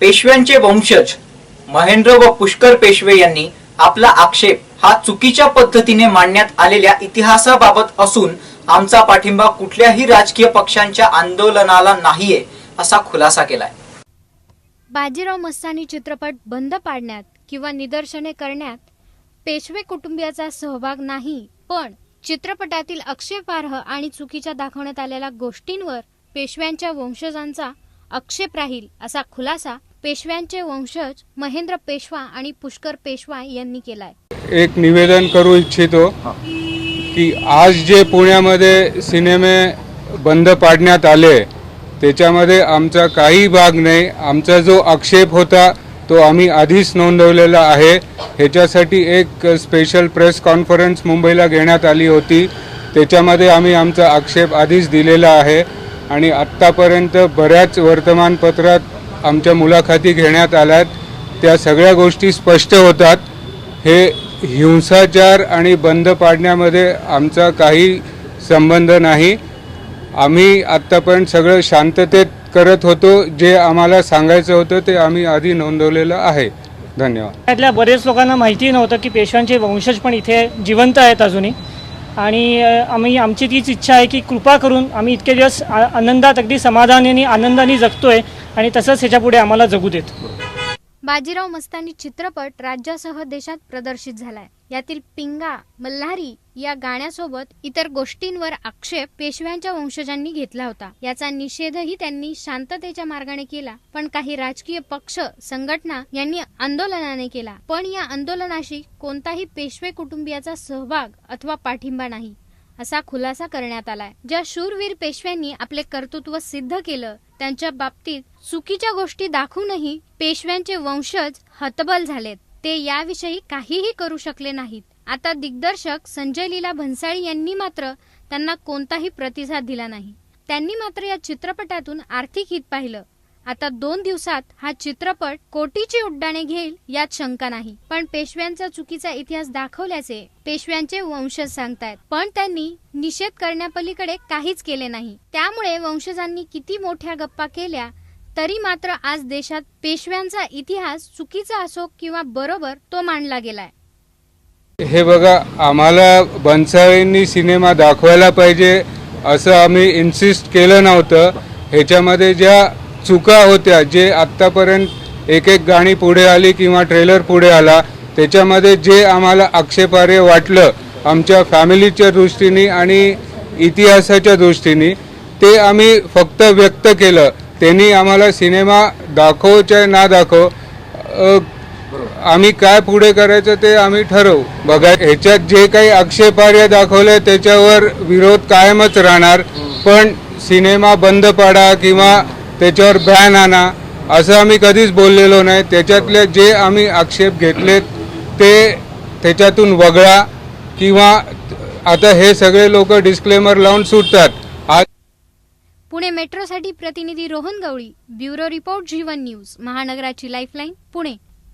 पेशव्यांचे वंशज महेंद्र व पुष्कर पेशवे यांनी आपला आक्षेप हा चुकीच्या पद्धतीने मांडण्यात आलेल्या इतिहासाबाबत असून आमचा पाठिंबा कुठल्याही राजकीय पक्षांच्या आंदोलनाला नाहीये असा खुलासा केलाय. बाजीराव मस्तानी चित्रपट बंद पाडण्यात किंवा निदर्शने करण्यात पेशवे कुटुंबियाचा सहभाग नाही पण चित्रपटातील आक्षेपार्ह आणि चुकीच्या दाखवण्यात आलेल्या गोष्टींवर पेशव्यांच्या वंशजांचा आक्षेप राहील असा खुलासा पेशव्यांचे वंशज महेंद्र पेशवा आणि पुष्कर पेशवा यांनी केलाय. एक निवेदन करू इच्छितो की आज जे पुण्यामध्ये सिनेमे बंद पाडण्यात आले त्याच्यामध्ये आमचा काही भाग नाही. आमचा जो आक्षेप होता तो आम्ही आधीच नोंदवलेला आहे. ह्याच्यासाठी एक स्पेशल प्रेस कॉन्फरन्स मुंबईला घेण्यात आली होती. त्याच्यामध्ये आम्ही आमचा आक्षेप आधीच दिलेला आहे. आणि आत्तापर्यंत बऱ्याच वर्तमानपत्रात आमच्या मुलाखती घेण्यात आल्यात. त्या सगळ्या गोष्टी स्पष्ट होतात. हे हिंसाचार आणि बंद पाडण्यामध्ये आमचा काही संबंध नाही. आम्ही आत्तापर्यंत सगळं शांततेत करत होतो. जे आम्हाला सांगायचं होतं ते आम्ही आधी नोंदवलेलं आहे. धन्यवाद. त्यातल्या बरेच लोकांना माहिती नव्हतं की पेशव्यांचे वंशज पण इथे जिवंत आहेत अजूनही. आणि आम्ही आमची तीच इच्छा आहे की कृपा करून आम्ही इतके दिवस आनंदात अगदी समाधानाने आनंदाने जगतोय आणि तसंच ह्याच्यापुढे आम्हाला जगू देत. बाजीराव मस्तानी चित्रपट राज्यासह देशात प्रदर्शित झालाय. यातील पिंगा मल्हारी या गाण्यासोबत इतर गोष्टींवर आक्षेप पेशव्यांच्या वंशजांनी घेतला होता. याचा निषेधही त्यांनी शांततेच्या मार्गाने केला पण काही राजकीय पक्ष संघटना यांनी आंदोलनाने केला. पण या आंदोलनाशी कोणताही पेशवे कुटुंबियाचा सहभाग अथवा पाठिंबा नाही असा खुलासा करण्यात आलाय. ज्या शूरवीर पेशव्यांनी आपले कर्तृत्व सिद्ध केलं त्यांच्या बाबतीत चुकीच्या गोष्टी दाखवूनही पेशव्यांचे वंशज हतबल झालेत. ते याविषयी काहीही करू शकले नाहीत. आता दिग्दर्शक संजय लीला भन्साळी यांनी मात्र त्यांना कोणताही प्रतिसाद दिला नाही. त्यांनी मात्र या चित्रपटातून आर्थिक हित पाहिलं. आता दोन दिवसात हा चित्रपट कोटीची उड्डाणे घेईल यात शंका नाही. पण पेशव्यांचा चुकीचा इतिहास दाखवल्याचे पेशव्यांचे वंशज सांगतायत. पण त्यांनी निषेध करण्यापलीकडे काहीच केले नाही. त्यामुळे वंशजांनी किती मोठ्या गप्पा केल्या तरी मात्र आज देशात पेशव्यांचा इतिहास चुकीचा असो किंवा बरोबर तो मांडला गेलाय. हे बघा आम्हाला बनसाळींनी सिनेमा दाखवायला पाहिजे असं आम्ही इन्सिस्ट केलं नव्हतं. ह्याच्यामध्ये ज्या चुका होत्या जे आत्तापर्यंत एक एक गाणी पुढे आली किंवा ट्रेलर पुढे आला त्याच्यामध्ये जे आम्हाला आक्षेपार्ह वाटलं आमच्या फॅमिलीच्या दृष्टीने आणि इतिहासाच्या दृष्टीने ते आम्ही फक्त व्यक्त केलं. त्यांनी आम्हाला सिनेमा दाखव चाहे ना दाखव आम्ही काय पुढे करायचं ते आम्ही ठरवू. बघा ह्याच्यात जे काही आक्षेपार्ह दाखवले त्याच्यावर विरोध कायमच राहणार. पण सिनेमा बंद पाडा किंवा त्याच्यावर बॅन आणा असं आम्ही कधीच बोललेलो नाही. त्याच्यातले जे आम्ही आक्षेप घेतलेत ते त्याच्यातून वगळा किंवा आता हे सगळे लोक डिस्क्लेमर लावून सुटतात. पुणे मेट्रोसाठी प्रतिनिधी Rohan Gawali bureau report Jeevan news महानगराची lifeline Pune.